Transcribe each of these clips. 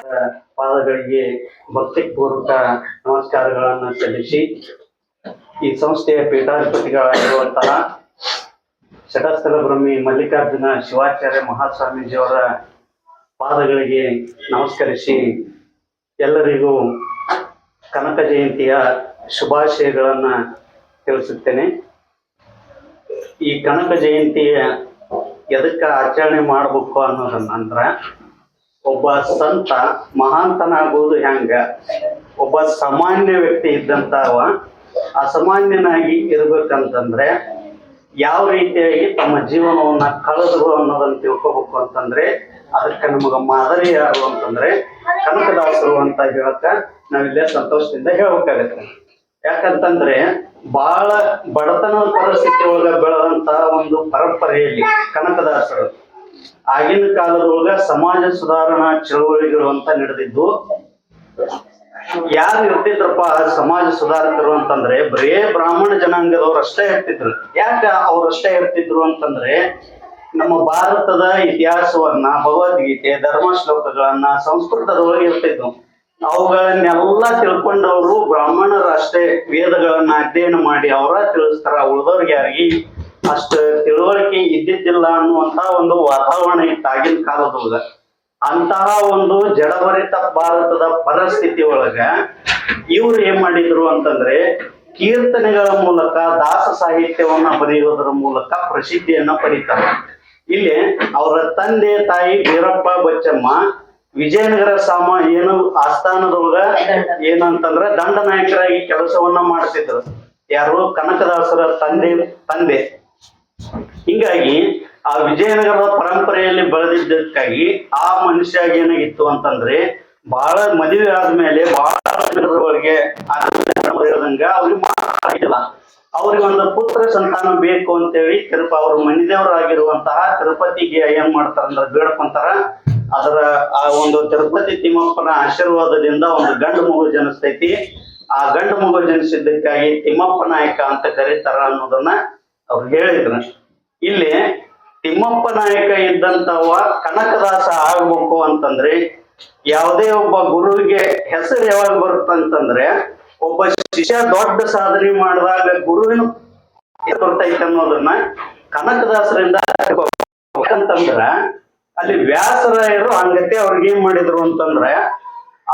ಪಾದಗಳಿಗೆ ಭಕ್ತಿಪೂರ್ವಕ ನಮಸ್ಕಾರಗಳನ್ನು ಸಲ್ಲಿಸಿ ಈ ಸಂಸ್ಥೆಯ ಪೀಠಾಧಿಪತಿಗಳಾಗಿರುವಂತಹ ಶಟಸ್ಥಲ ಬ್ರಹ್ಮಿ ಮಲ್ಲಿಕಾರ್ಜುನ ಶಿವಾಚಾರ್ಯ ಮಹಾಸ್ವಾಮೀಜಿಯವರ ಪಾದಗಳಿಗೆ ನಮಸ್ಕರಿಸಿ ಎಲ್ಲರಿಗೂ ಕನಕ ಜಯಂತಿಯ ಶುಭಾಶಯಗಳನ್ನು ತಿಳಿಸುತ್ತೇನೆ. ಈ ಕನಕ ಜಯಂತಿಯ ಎದಕ್ಕೆ ಆಚರಣೆ ಮಾಡಬೇಕು ಅನ್ನೋದನ್ನ ಅಂದ್ರ ಒಬ್ಬ ಸಂತ ಮಹಾಂತನಾಗುವುದು ಹೆಂಗ? ಒಬ್ಬ ಸಾಮಾನ್ಯ ವ್ಯಕ್ತಿ ಇದ್ದಂತವ ಅಸಾಮಾನ್ಯನಾಗಿ ಇರ್ಬೇಕಂತಂದ್ರೆ ಯಾವ ರೀತಿಯಾಗಿ ತಮ್ಮ ಜೀವನವನ್ನ ಕಳೆದ್ರು ಅನ್ನೋದನ್ನ ತಿಳ್ಕೊಬೇಕು ಅಂತಂದ್ರೆ ಅದಕ್ಕೆ ನಮಗ ಮಾದರಿ ಯಾರು ಅಂತಂದ್ರೆ ಕನಕದಾಸರು ಅಂತ ಹೇಳಕ್ಕ ನಾವಿಲ್ಲೇ ಸಂತೋಷದಿಂದ ಹೇಳ್ಬೇಕಾಗತ್ತೆ. ಯಾಕಂತಂದ್ರೆ ಬಹಳ ಬಡತನದ ಪರಿಸ್ಥಿತಿ ಒಳಗ ಬೆಳೆದಂತ ಒಂದು ಪರಂಪರೆಯಲ್ಲಿ ಕನಕದಾಸರು ಆಗಿನ ಕಾಲದೊಳಗ ಸಮಾಜ ಸುಧಾರಣಾ ಚಳವಳಿಗಳು ಅಂತ ನಡೆದಿದ್ದು, ಯಾರು ಇರ್ತಿದ್ರಪ್ಪ ಸಮಾಜ ಸುಧಾರಕರು ಅಂತಂದ್ರೆ, ಬರೇ ಬ್ರಾಹ್ಮಣ ಜನಾಂಗದವ್ರು ಅಷ್ಟೇ ಇರ್ತಿದ್ರು. ಯಾಕ ಅವ್ರಷ್ಟೇ ಇರ್ತಿದ್ರು ಅಂತಂದ್ರೆ, ನಮ್ಮ ಭಾರತದ ಇತಿಹಾಸವನ್ನ, ಭಗವದ್ಗೀತೆ ಧರ್ಮ ಶ್ಲೋಕಗಳನ್ನ ಸಂಸ್ಕೃತದೊಳಗೆ ಇರ್ತಿದ್ವು. ಅವುಗಳನ್ನೆಲ್ಲ ತಿಳ್ಕೊಂಡವರು ಬ್ರಾಹ್ಮಣರಷ್ಟೇ ವೇದಗಳನ್ನ ಅಧ್ಯಯನ ಮಾಡಿ ಅವರ ತಿಳಿಸ್ತಾರ, ಉಳಿದವ್ರಿಗೆ ಯಾರಿಗೆ ಅಷ್ಟು ತಿಳುವಳಿಕೆ ಇದ್ದಿದ್ದಿಲ್ಲ ಅನ್ನುವಂತ ಒಂದು ವಾತಾವರಣ ಇತ್ತು ಆಗಿನ ಕಾಲದೊಳಗ ಅಂತಹ ಒಂದು ಜಡಭರಿತ ಭಾರತದ ಪರಿಸ್ಥಿತಿ ಒಳಗ ಇವ್ರು ಏನ್ ಮಾಡಿದ್ರು ಅಂತಂದ್ರೆ ಕೀರ್ತನೆಗಳ ಮೂಲಕ ದಾಸ ಸಾಹಿತ್ಯವನ್ನ ಬರೆಯುವುದರ ಮೂಲಕ ಪ್ರಸಿದ್ಧಿಯನ್ನ ಪಡಿತಾರೆ. ಇಲ್ಲಿ ಅವರ ತಂದೆ, ತಾಯಿ ವೀರಪ್ಪ, ಬಚ್ಚಮ್ಮ, ವಿಜಯನಗರ ಸಾಮ ಏನು ಆಸ್ಥಾನದೊಳಗ ಏನಂತಂದ್ರ ದಂಡನಾಯಕರಾಗಿ ಕೆಲಸವನ್ನ ಮಾಡ್ತಿದ್ರು. ಯಾರು ಕನಕದಾಸರ ತಂದೆ ತಂದೆ. ಹಿಂಗಾಗಿ ಆ ವಿಜಯನಗರದ ಪರಂಪರೆಯಲ್ಲಿ ಬೆಳೆದಿದ್ದಕ್ಕಾಗಿ ಆ ಮನುಷ್ಯ ಏನಾಗಿತ್ತು ಅಂತಂದ್ರೆ ಬಹಳ ಮದುವೆ ಆದ್ಮೇಲೆ ಬಹಳ ಅವರಿಗೆ ಅವ್ರಿಗೆ ಮಾತಾಡಿಲ್ಲ ಅವ್ರಿಗೆ ಒಂದು ಪುತ್ರ ಸಂತಾನ ಬೇಕು ಅಂತೇಳಿ ತಿರುಪ ಅವ್ರ ಮನಿದೇವರಾಗಿರುವಂತಹ ತಿರುಪತಿಗೆ ಏನ್ ಮಾಡ್ತಾರಂದ್ರ ಬೇಡ್ಕೊಂತಾರ. ಅದರ ಆ ಒಂದು ತಿರುಪತಿ ತಿಮ್ಮಪ್ಪನ ಆಶೀರ್ವಾದದಿಂದ ಒಂದು ಗಂಡು ಮಗು ಜನಿಸ್ತೈತಿ. ಆ ಗಂಡು ಮಗು ಜನಿಸಿದ್ದಕ್ಕಾಗಿ ತಿಮ್ಮಪ್ಪ ನಾಯಕ ಅಂತ ಕರೀತಾರ ಅನ್ನೋದನ್ನ ಅವ್ರು ಹೇಳಿದ್ರು. ಇಲ್ಲಿ ತಿಮ್ಮಪ್ಪ ನಾಯಕ ಇದ್ದಂತವ ಕನಕದಾಸ ಆಗ್ಬೇಕು ಅಂತಂದ್ರೆ ಯಾವುದೇ ಒಬ್ಬ ಗುರುವಿಗೆ ಹೆಸರು ಯಾವಾಗ ಬರುತ್ತಂತಂದ್ರೆ ಒಬ್ಬ ಶಿಷ್ಯ ದೊಡ್ಡ ಸಾಧನೆ ಮಾಡಿದಾಗ ಗುರುವಿನ ಬರ್ತೈತೆ ಅನ್ನೋದನ್ನ ಕನಕದಾಸರಿಂದ ಯಾಕಂತಂದ್ರ ಅಲ್ಲಿ ವ್ಯಾಸರಾಯರು ಹಂಗತೆ ಅವ್ರಿಗೆ ಏನ್ ಮಾಡಿದ್ರು ಅಂತಂದ್ರೆ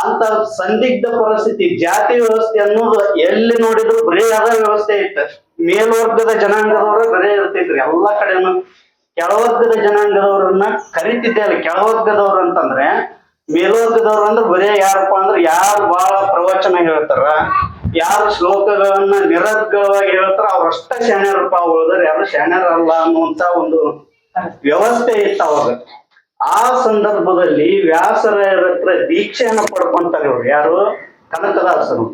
ಅಂತ ಸಂದಿಗ್ಧ ಪರಿಸ್ಥಿತಿ, ಜಾತಿ ವ್ಯವಸ್ಥೆ ಅನ್ನೋದು ಎಲ್ಲಿ ನೋಡಿದ್ರು ಬರೀ ಅದ ವ್ಯವಸ್ಥೆ ಇತ್ತು ಮೇಲ್ವರ್ಗದ ಜನಾಂಗದವರು ಬರೇ ಇರ್ತಿದ್ರು. ಎಲ್ಲಾ ಕಡೆನು ಕೆಳವರ್ಗದ ಜನಾಂಗದವರನ್ನ ಕರಿತಿದ್ದೆ ಅಲ್ಲಿ. ಕೆಳವರ್ಗದವ್ರು ಅಂತಂದ್ರೆ ಮೇಲ್ವರ್ಗದವ್ರು ಅಂದ್ರೆ ಬರೇ ಯಾರಪ್ಪ ಅಂದ್ರೆ ಯಾರು ಬಹಳ ಪ್ರವಚನ ಹೇಳ್ತಾರ, ಯಾರು ಶ್ಲೋಕಗಳನ್ನ ನಿರರ್ಗಳವಾಗಿ ಹೇಳ್ತಾರ, ಅವ್ರಷ್ಟ ಶಾಣ್ಯರಪ್ಪ ಉಳಿದ್ರೆ ಯಾರು ಶಾಣ್ಯರಲ್ಲ ಅನ್ನುವಂತ ಒಂದು ವ್ಯವಸ್ಥೆ ಇತ್ತು ಅವಾಗ. ಆ ಸಂದರ್ಭದಲ್ಲಿ ವ್ಯಾಸರ ಹತ್ರ ದೀಕ್ಷೆಯನ್ನ ಪಡ್ಕೊಂತಾರೆ ಇವ್ರು ಯಾರು? ಕನಕದಾಸರು.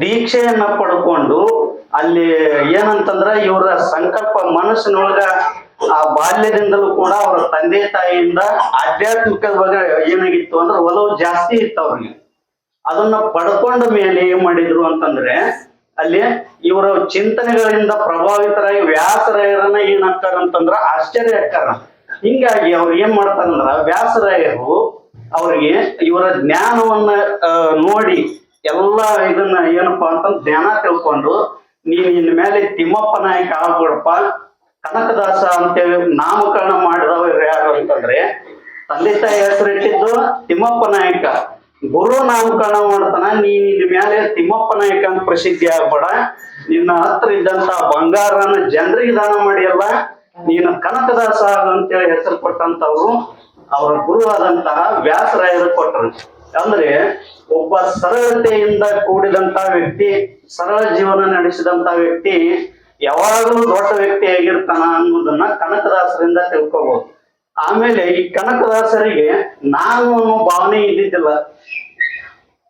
ದೀಕ್ಷೆಯನ್ನ ಪಡ್ಕೊಂಡು ಅಲ್ಲಿ ಏನಂತಂದ್ರ ಇವರ ಸಂಕಲ್ಪ ಮನಸ್ಸಿನೊಳಗ ಆ ಬಾಲ್ಯದಿಂದಲೂ ಕೂಡ ಅವರ ತಂದೆ ತಾಯಿಯಿಂದ ಆಧ್ಯಾತ್ಮಿಕದ ಬಗ್ಗೆ ಏನಾಗಿತ್ತು ಅಂದ್ರೆ ಒಲವು ಜಾಸ್ತಿ ಇತ್ತು ಅವ್ರಿಗೆ. ಅದನ್ನ ಪಡ್ಕೊಂಡ ಮೇಲೆ ಏನ್ ಮಾಡಿದ್ರು ಅಂತಂದ್ರೆ ಅಲ್ಲಿ ಇವರ ಚಿಂತನೆಗಳಿಂದ ಪ್ರಭಾವಿತರಾಗಿ ವ್ಯಾಸರಾಯರನ್ನ ಏನಾಗ್ತಾರ ಅಂತಂದ್ರ ಆಶ್ಚರ್ಯ ಆಗ್ತಾರ ಹಿಂಗಾಗಿ ಅವ್ರು ಏನ್ ಮಾಡ್ತಾರಂದ್ರ ವ್ಯಾಸರಾಯರು ಅವ್ರಿಗೆ ಇವರ ಜ್ಞಾನವನ್ನ ನೋಡಿ ಎಲ್ಲ ಇದನ್ನ ಏನಪ್ಪಾ ಅಂತಂದ್ ಜ್ಞಾನ ತಿಳ್ಕೊಂಡು ನೀನ್ ಇನ್ ಮೇಲೆ ತಿಮ್ಮಪ್ಪ ನಾಯಕ ಆಗ್ಬಿಡಪ್ಪ. ಕನಕದಾಸ ಅಂತೇಳಿ ನಾಮಕರಣ ಮಾಡಿದವ ಯಾರು ಅಂತಂದ್ರೆ, ತಂದೆ ತಾಯಿ ಹೆಸರಿಟ್ಟಿದ್ದು ತಿಮ್ಮಪ್ಪ ನಾಯಕ. ಗುರು ನಾಮಕರಣ ಮಾಡ್ತಾನ ನೀನ್ ಇನ್ ಮೇಲೆ ತಿಮ್ಮಪ್ಪ ನಾಯಕ ಅಂತ ಪ್ರಸಿದ್ಧಿ ಆಗ್ಬೇಡ. ನಿನ್ನ ಹತ್ರ ಇದ್ದಂತ ಬಂಗಾರನ ಜನರಿಗೆ ದಾನ ಮಾಡಿಯಲ್ಲ ನೀನು ಕನಕದಾಸ ಅಂತ ಅಂತೇಳಿ ಹೆಸರು ಕೊಟ್ಟಂತವ್ರು, ಅವರ ಆದಂತಹ ವ್ಯಾಸರಾಯರು ಕೊಟ್ಟರು ಅಂದ್ರೆ ಒಬ್ಬ ಸರಳತೆಯಿಂದ ಕೂಡಿದಂತ ವ್ಯಕ್ತಿ, ಸರಳ ಜೀವನ ನಡೆಸಿದಂತ ವ್ಯಕ್ತಿ ಯಾವಾಗಲೂ ದೊಡ್ಡ ವ್ಯಕ್ತಿ ಆಗಿರ್ತಾನ ಅನ್ನೋದನ್ನ ಕನಕದಾಸರಿಂದ ತಿಳ್ಕೋಬಹುದು ಆಮೇಲೆ ಈ ಕನಕದಾಸರಿಗೆ ನಾನು ಅನ್ನೋ ಭಾವನೆ ಇದ್ದಿದ್ದಿಲ್ಲ.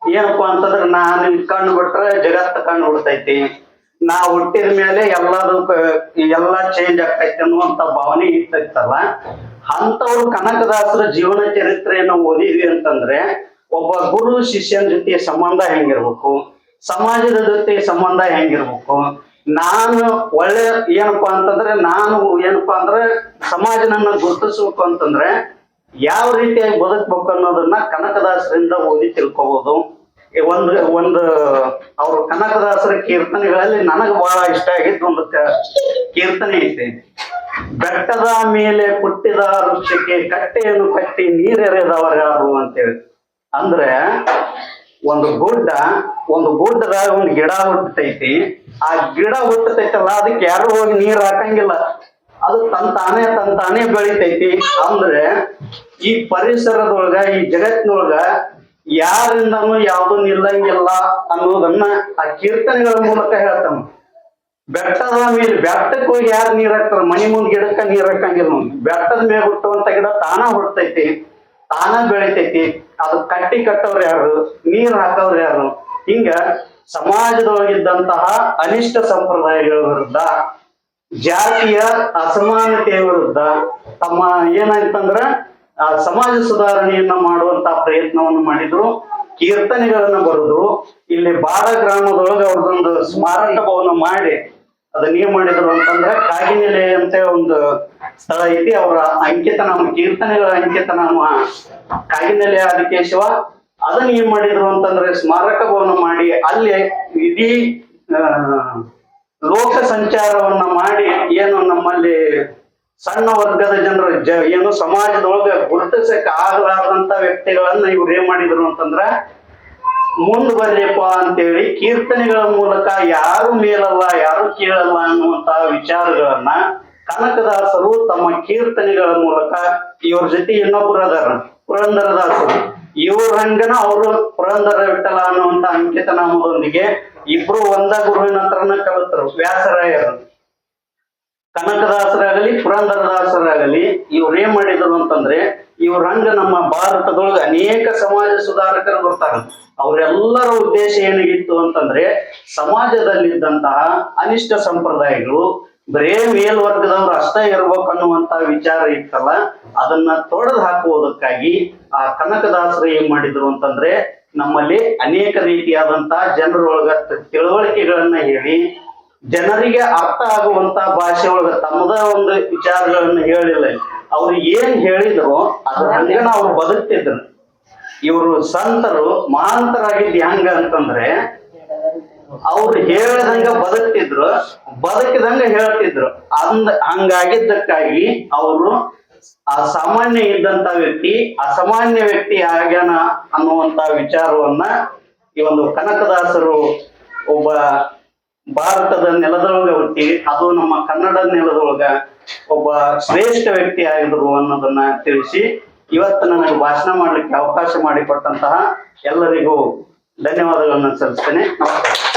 ಏನಪ್ಪಾ ಅಂತಂದ್ರೆ ನಾನು ಕಣ್ಣು ಬಿಟ್ರೆ ಜಗತ್ತು ಕಣ್ಣು ಬಿಡ್ತೈತಿ. ನಾ ಹುಟ್ಟಿದ ಮೇಲೆ ಎಲ್ಲಾರು ಎಲ್ಲ ಚೇಂಜ್ ಆಗ್ತೈತಿ ಅನ್ನುವಂತ ಭಾವನೆ ಇರ್ತೈತಲ್ಲ ಅಂತವ್ರು ಕನಕದಾಸರ ಜೀವನ ಚರಿತ್ರೆಯನ್ನು ಓದಿದ್ವಿ ಅಂತಂದ್ರೆ ಒಬ್ಬ ಗುರು ಶಿಷ್ಯನ ಜೊತೆ ಸಂಬಂಧ ಹೆಂಗಿರ್ಬೇಕು? ಸಮಾಜದ ಜೊತೆ ಸಂಬಂಧ ಹೆಂಗಿರ್ಬೇಕು? ನಾನು ಒಳ್ಳೆ ಏನಪ್ಪಾ ಅಂತಂದ್ರೆ, ನಾನು ಏನಪ್ಪಾ ಅಂದ್ರೆ ಸಮಾಜ ನನ್ನ ಗುರುತಿಸ್ಬೇಕು ಅಂತಂದ್ರೆ ಯಾವ ರೀತಿಯಾಗಿ ಬದುಕ್ಬೇಕು ಅನ್ನೋದನ್ನ ಕನಕದಾಸರಿಂದ ಓದಿ ತಿಳ್ಕೊಬಹುದು ಒಂದು ಒಂದು ಅವ್ರ ಕನಕದಾಸರ ಕೀರ್ತನೆಗಳಲ್ಲಿ ನನಗೆ ಬಹಳ ಇಷ್ಟ ಆಗಿದ್ದು ಒಂದು ಕೀರ್ತನೆ ಐತೆ. ಬೆಟ್ಟದ ಮೇಲೆ ಪುಟ್ಟಿದ ವೃಕ್ಷಕ್ಕೆ ಕಟ್ಟೆಯನ್ನು ಕಟ್ಟಿ ನೀರೆರೆದವರು ಯಾರು ಅಂತೇಳಿ. ಅಂದ್ರೆ ಒಂದು ಗುಡ್ಡ, ಒಂದು ಗುಡ್ಡದಾಗ ಒಂದು ಗಿಡ ಹುಟ್ಟತೈತಿ. ಆ ಗಿಡ ಹುಟ್ಟತೈತಲ್ಲ, ಅದಕ್ಕೆ ಯಾರು ಹೋಗಿ ನೀರ್ ಹಾಕಂಗಿಲ್ಲ. ಅದು ತಂತಾನೆ ತಂತಾನೆ ತನ್ ತಾನೇ ಬೆಳಿತೈತಿ. ಅಂದ್ರೆ ಈ ಪರಿಸರದೊಳಗ, ಈ ಜಗತ್ತಿನೊಳಗ ಯಾರಿಂದನೂ ಯಾವ್ದು ನಿಲ್ಲಂಗಿಲ್ಲ ಅನ್ನೋದನ್ನ ಆ ಕೀರ್ತನೆಗಳ ಮೂಲಕ ಹೇಳ್ತಾನ. ಬೆಟ್ಟದ ಮೇಲೆ, ಬೆಟ್ಟಕ್ಕೆ ಹೋಗಿ ಯಾರು ನೀರ್ ಹಾಕ್ತಾರ? ಮನಿ ಮುಂದೆ ಗಿಡಕ್ಕ ನೀರ್ ಹಾಕಂಗಿಲ್ಲ. ಬೆಟ್ಟದ ಮೇಲೆ ಹುಟ್ಟುವಂತ ಗಿಡ ತಾನ ಹುಟ್ಟತೈತಿ. ತಾನ ಬೆಳಿತೈತಿ. ಅದು ಕಟ್ಟಿ ಕಟ್ಟವ್ರು ಯಾರು? ನೀರ್ ಹಾಕೋರು ಯಾರು? ಹಿಂಗ ಸಮಾಜದೊಳಗಿದ್ದಂತಹ ಅನಿಷ್ಟ ಸಂಪ್ರದಾಯಗಳ ವಿರುದ್ಧ, ಜಾತಿಯ ಅಸಮಾನತೆಯ ವಿರುದ್ಧ ತಮ್ಮ ಏನಾಯ್ತಂದ್ರ, ಆ ಸಮಾಜ ಸುಧಾರಣೆಯನ್ನ ಮಾಡುವಂತ ಪ್ರಯತ್ನವನ್ನು ಮಾಡಿದ್ರು. ಕೀರ್ತನೆಗಳನ್ನ ಬರೆದ್ರು. ಇಲ್ಲಿ ಬಾರ ಗ್ರಾಮದೊಳಗೆ ಅವ್ರದೊಂದು ಸ್ಮಾರಕ ಭವನ ಮಾಡಿ ಅದನ್ನ ಏನ್ ಮಾಡಿದ್ರು ಅಂತಂದ್ರೆ, ಕಾಗಿನೆಲೆ ಅಂತ ಒಂದು ಸ್ಥಳ ಅವರ ಅಂಕಿತ ನಾಮ ಕೀರ್ತನೆಗಳ ಅಂಕಿತನಾಮ ಕಾಗಿನೆಲೆ ಆದಿಕೇಶವ ಅದನ್ನ ಏನ್ ಮಾಡಿದ್ರು ಅಂತಂದ್ರೆ ಸ್ಮಾರಕ ಭವನ ಮಾಡಿ ಅಲ್ಲಿ ಇಡೀ ಲೋಕ ಸಂಚಾರವನ್ನ ಮಾಡಿ ಏನು ನಮ್ಮಲ್ಲಿ ಸಣ್ಣ ವರ್ಗದ ಜನರು ಜ ಏನು ಸಮಾಜದೊಳಗೆ ಗುರುತಿಸಕ್ಕೆ ಆಗಲಾರದಂತ ವ್ಯಕ್ತಿಗಳನ್ನ ಇವ್ರು ಏನ್ ಮಾಡಿದ್ರು ಅಂತಂದ್ರ ಮುಂದ್ ಬರ್ಲಿಪ್ಪ ಅಂತೇಳಿ ಕೀರ್ತನೆಗಳ ಮೂಲಕ ಯಾರು ಮೇಲಲ್ಲ ಯಾರು ಕೇಳಲ್ಲ ಅನ್ನುವಂತಹ ವಿಚಾರಗಳನ್ನ ಕನಕದಾಸರು ತಮ್ಮ ಕೀರ್ತನೆಗಳ ಮೂಲಕ ಇವ್ರ ಜೊತೆ ಇನ್ನೊಬ್ರು ಅದಾರ ಪುರಂದರದಾಸರು ಇವ್ರ ಹಂಗನ ಅವರು ಪುರಂದರ ವಿಠಲ ಅನ್ನುವಂತ ಅಂಕಿತ ನಾಮದೊಂದಿಗೆ ಇಬ್ರು ಒಂದ ಗುರುವಿನ ಹತ್ರನ ಕಲಿತರು, ವ್ಯಾಸರಾಯರು. ಕನಕದಾಸರಾಗಲಿ ಪುರಂದರದಾಸರಾಗಲಿ ಇವ್ರು ಏನ್ ಮಾಡಿದ್ರು ಅಂತಂದ್ರೆ ಇವ್ರ ಹಂಗ ನಮ್ಮ ಭಾರತದೊಳಗೆ ಅನೇಕ ಸಮಾಜ ಸುಧಾರಕರು ಬರ್ತಾರ. ಅವರೆಲ್ಲರ ಉದ್ದೇಶ ಏನಾಗಿತ್ತು ಅಂತಂದ್ರೆ ಸಮಾಜದಲ್ಲಿದ್ದಂತಹ ಅನಿಷ್ಟ ಸಂಪ್ರದಾಯಗಳು ಬರೇ ಮೇಲ್ವರ್ಗದವ್ರು ಅಷ್ಟೇ ಇರ್ಬೇಕು ಅನ್ನುವಂತ ವಿಚಾರ ಇತ್ತಲ್ಲ, ಅದನ್ನ ತೊಡೆದು ಹಾಕುವುದಕ್ಕಾಗಿ ಆ ಕನಕದಾಸರು ಏನ್ ಮಾಡಿದ್ರು ಅಂತಂದ್ರೆ ನಮ್ಮಲ್ಲಿ ಅನೇಕ ರೀತಿಯಾದಂತ ಜನರೊಳಗ ತಿಳುವಳಿಕೆಗಳನ್ನ ಹೇಳಿ, ಜನರಿಗೆ ಅರ್ಥ ಆಗುವಂತ ಭಾಷೆ ಒಳಗ ತಮ್ಮದ ಒಂದು ವಿಚಾರಗಳನ್ನ ಹೇಳಿಲ್ಲ. ಅವ್ರು ಏನ್ ಹೇಳಿದ್ರು, ಅದ್ರ ಹಂಗ ಅವ್ರು ಬದುಕ್ತಿದ್ರು. ಇವರು ಸಂತರು ಮಹಾಂತರಾಗಿದ್ದು ಹೆಂಗ ಅಂತಂದ್ರೆ ಅವ್ರು ಹೇಳ್ದಂಗ ಬದುಕ್ತಿದ್ರು, ಬದುಕಿದಂಗ ಹೇಳ್ತಿದ್ರು. ಅಂದ, ಹಂಗಾಗಿದ್ದಕ್ಕಾಗಿ ಅವರು ಆ ಸಾಮಾನ್ಯ ಇದ್ದಂತ ವ್ಯಕ್ತಿ ಅಸಾಮಾನ್ಯ ವ್ಯಕ್ತಿ ಆಗ್ಯಾನ ಅನ್ನುವಂತ ವಿಚಾರವನ್ನ ಈ ಒಂದು ಕನಕದಾಸರು ಒಬ್ಬ ಭಾರತದ ನೆಲದೊಳಗ ಹುಟ್ಟಿ, ಅದು ನಮ್ಮ ಕನ್ನಡ ನೆಲದೊಳಗ ಒಬ್ಬ ಶ್ರೇಷ್ಠ ವ್ಯಕ್ತಿ ಆಗಿದ್ರು ಅನ್ನೋದನ್ನ ತಿಳಿಸಿ, ಇವತ್ತು ನನಗೆ ಭಾಷಣ ಮಾಡ್ಲಿಕ್ಕೆ ಅವಕಾಶ ಮಾಡಿಕೊಟ್ಟಂತಹ ಎಲ್ಲರಿಗೂ ಧನ್ಯವಾದಗಳನ್ನ ಸಲ್ಲಿಸ್ತೇನೆ. ನಮಸ್ಕಾರ.